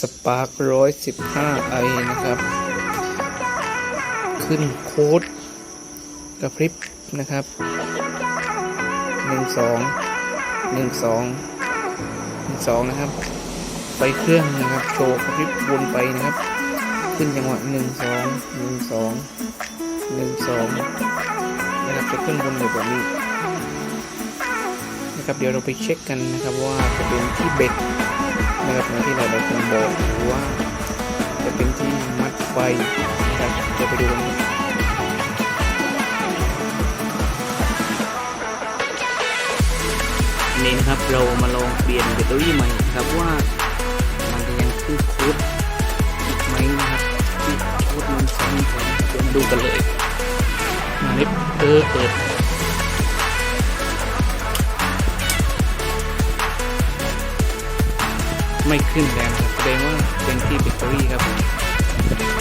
สปาร์คร้อยสิบห้าไอนะครับ ขึ้นโค้ดกระพริบนะครับหนึ่งสองหนึ่งสองหนึ่งสองนะครับ ไปเครื่องนะครับ โชว์กระพริบวนไปนะครับ ขึ้นจังหวะหนึ่งสองหนึ่งสองหนึ่งสองนะครับจะขึ้นบนอยู่แบบนี้นะครับเดี๋ยวเราไปเช็คกันนะครับว่าจะเป็นที่เบ็ด นะครับนะที่เราได้คงบอกหรือว่าจะเป็นที่มัดไฟนะครับเดี๋ยวไปดูกันนี่นะครับเรามาลองเปลี่ยนแบตเตอรี่ใหม่ครับว่ามันจะยังขึ้นโค้ดอีกไหมนะครับที่โค้ดมันซ้ำกันเดี๋ยวดูกันเลยมาเล็บเออเปิด ไม่ขึ้นแล้วแสดงว่าเป็นที่เบเกอรี่ครับผม